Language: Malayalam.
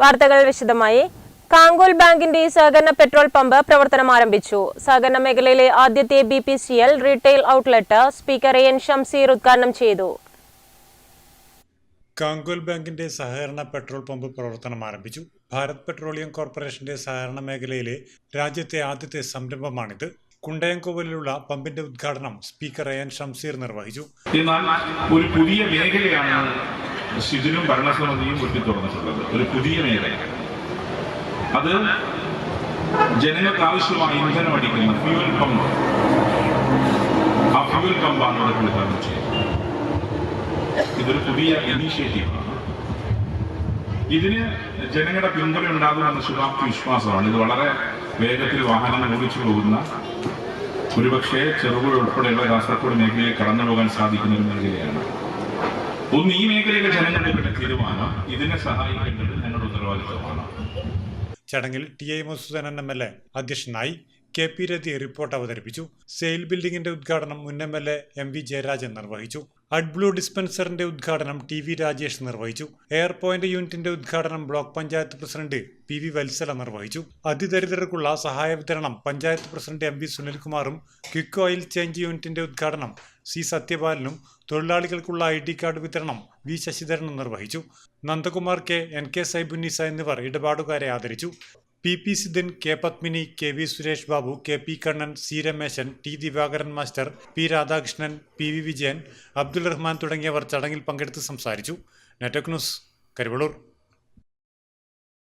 വാർത്തകൾ വിശദമായി. കാങ്കോൽ ബാങ്കിന്റെ സഹകരണ പെട്രോൾ പമ്പ് പ്രവർത്തനം ആരംഭിച്ചു. സഹകരണ മേഖലയിലെ ആദ്യത്തെ B P C L retail outlet speaker N Shamseer ഉദ്ഘാടനം ചെയ്തു. കാങ്കോൽ ബാങ്കിന്റെ സഹകരണ പെട്രോൾ പമ്പ് പ്രവർത്തനം ആരംഭിച്ചു. ഭാരത് പെട്രോളിയം കോർപ്പറേഷന്റെ സഹകരണ മേഖലയിലെ രാജ്യത്തെ ആദ്യത്തെ സംരംഭമാണിത്. കുണ്ടയംകോവിലുള്ള പമ്പിന്റെ ഉദ്ഘാടനം സ്പീക്കർ എ എൻ ഷംസീർ നിർവഹിച്ചു. എന്നാൽ ഒരു പുതിയ മേഖലയാണ് ശിഥിലും ഭരണസമിതിയും വെട്ടി തുറന്നിട്ടുള്ളത് ഒരു പുതിയ മേഖല അത് ജനങ്ങൾക്ക് ആവശ്യമായ ഇന്ധനം അടിക്കുന്ന ഫ്യൂവൽ പമ്പ് ആ ഫ്യൂവൽ പമ്പാണ് ഇവിടെ ഉദ്ഘാടനം ചെയ്യുന്നത്. ഇതൊരു പുതിയ ഇനീഷ്യേറ്റീവാണ് ഇതിന് ജനങ്ങളുടെ പിന്തുണ ഉണ്ടാകുമെന്ന ശുഭാപ്തി വിശ്വാസമാണ്. ഇത് വളരെ വേഗത്തിൽ വാഹനങ്ങൾ ഓടിച്ചു പോകുന്ന ഒരുപക്ഷെ ചെറുപുഴ ഉൾപ്പെടെയുള്ള കാസർഗോഡ് മേഖലയിൽ കടന്നു പോകാൻ സാധിക്കുന്ന ഒരു മേഖലയാണ്. ഒന്ന് ഈ മേഖലയിലെ ജനങ്ങളുടെ ഇവിടെ തീരുമാനം ഇതിനെ സഹായിക്കേണ്ടത് ഞങ്ങളുടെ ഉത്തരവാദിത്വമാണ്. ചടങ്ങിൽ T I Masoodan M L A അധ്യക്ഷനായി കെ പി രതി റിപ്പോർട്ട് അവതരിപ്പിച്ചു. സെയിൽ ബിൽഡിംഗിന്റെ ഉദ്ഘാടനം മുൻ M L A M V Jayarajan നിർവഹിച്ചു. അഡ്ബ്ലൂ ഡിസ്പെൻസറിന്റെ ഉദ്ഘാടനം ടി വി രാജേഷ് നിർവഹിച്ചു. എയർ പോയിന്റ് യൂണിറ്റിന്റെ ഉദ്ഘാടനം block panchayat president P V Vatsala നിർവഹിച്ചു. അതിദരിദ്രർക്കുള്ള സഹായ വിതരണം പഞ്ചായത്ത് പ്രസിഡന്റ് എം വി സുനിൽകുമാറും ക്വിക്ക് ഓയിൽ ചേഞ്ച് യൂണിറ്റിന്റെ ഉദ്ഘാടനം സി സത്യപാലനും തൊഴിലാളികൾക്കുള്ള ഐ ഡി കാർഡ് വിതരണം വി ശശിധരനും നിർവഹിച്ചു. Nandakumar K N K Saibunneesa എന്നിവർ ഇടപാടുകാരെ ആദരിച്ചു. P P Siddhan K Padmini K V Suresh Babu K P Kannan C Rameshan T Divakaran master P Radhakrishnan P V Vijayan Abdul Rahman തുടങ്ങിയവർ ചടങ്ങിൽ പങ്കെടുത്ത് സംസാരിച്ചു. നെറ്റക് ന്യൂസ് കരിവളൂർ